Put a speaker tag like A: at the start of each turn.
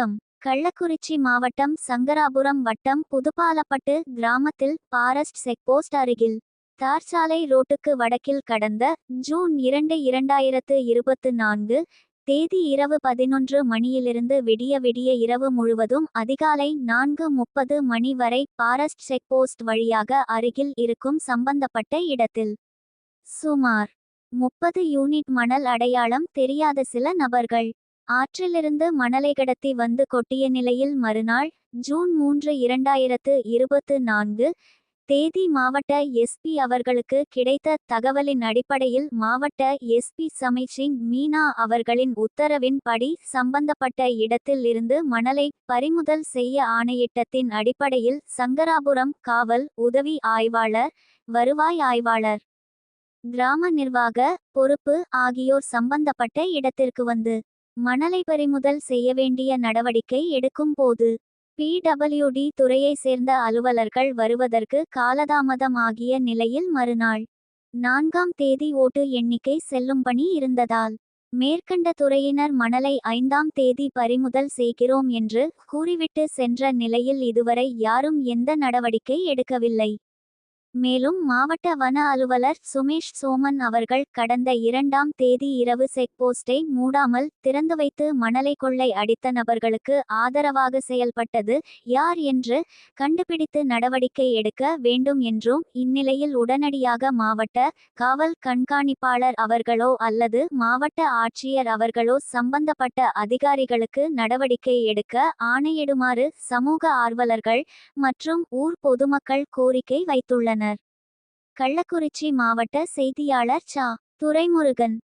A: வணக்கம். கள்ளக்குறிச்சி மாவட்டம் சங்கராபுரம் வட்டம் புதுப்பாலப்பட்டு கிராமத்தில் பாரஸ்ட் செக்போஸ்ட் அருகில் தார்சாலை ரோட்டுக்கு வடக்கில் கடந்த ஜூன் இரண்டு இரண்டாயிரத்து இருபத்து நான்கு தேதி இரவு பதினொன்று மணியிலிருந்து விடிய விடிய இரவு முழுவதும் அதிகாலை நான்கு முப்பது மணி வரை பாரஸ்ட் செக்போஸ்ட் வழியாக அருகில் இருக்கும் சம்பந்தப்பட்ட இடத்தில் சுமார் முப்பது யூனிட் மணல் அடையாளம் தெரியாத சில நபர்கள் ஆற்றிலிருந்து மணலை கடத்தி வந்து கொட்டிய நிலையில் மறுநாள் ஜூன் மூன்று இரண்டாயிரத்து இருபத்து நான்கு தேதி மாவட்ட எஸ்பி அவர்களுக்கு கிடைத்த தகவலின் அடிப்படையில் மாவட்ட எஸ்பி சமைச்சின் மீனா அவர்களின் உத்தரவின்படி சம்பந்தப்பட்ட இடத்தில் இருந்து மணலை பறிமுதல் செய்ய ஆணையிட்டத்தின் அடிப்படையில் சங்கராபுரம் காவல் உதவி ஆய்வாளர் வருவாய் ஆய்வாளர் கிராம நிர்வாக பொறுப்பு ஆகியோர் சம்பந்தப்பட்ட இடத்திற்கு வந்து மணலை பறிமுதல் செய்ய வேண்டிய நடவடிக்கை எடுக்கும் போது பிடபிள்யூடி துறையை சேர்ந்த அலுவலர்கள் வருவதற்கு காலதாமதமாகிய நிலையில் மறுநாள் நான்காம் தேதி ஓட்டு எண்ணிக்கை செல்லும் பணி இருந்ததால் மேற்கண்ட துறையினர் மணலை ஐந்தாம் தேதி பறிமுதல் செய்கிறோம் என்று கூறிவிட்டு சென்ற நிலையில் இதுவரை யாரும் எந்த நடவடிக்கை எடுக்கவில்லை. மேலும் மாவட்ட வன அலுவலர் சுமேஷ் சோமன் அவர்கள் கடந்த இரண்டாம் தேதி இரவு செக்போஸ்டை மூடாமல் திறந்து வைத்து மணலை கொள்ளை அடித்த நபர்களுக்கு ஆதரவாக செயல்பட்டது யார் என்று கண்டுபிடித்து நடவடிக்கை எடுக்க வேண்டும் என்றும் இந்நிலையில் உடனடியாக மாவட்ட காவல் கண்காணிப்பாளர் அவர்களோ அல்லது மாவட்ட ஆட்சியர் அவர்களோ சம்பந்தப்பட்ட அதிகாரிகளுக்கு நடவடிக்கை எடுக்க ஆணையிடுமாறு சமூக ஆர்வலர்கள் மற்றும் ஊர் பொதுமக்கள் கோரிக்கை வைத்துள்ளனர். கள்ளக்குறிச்சி மாவட்ட செய்தியாளர் சா. துரைமுருகன்.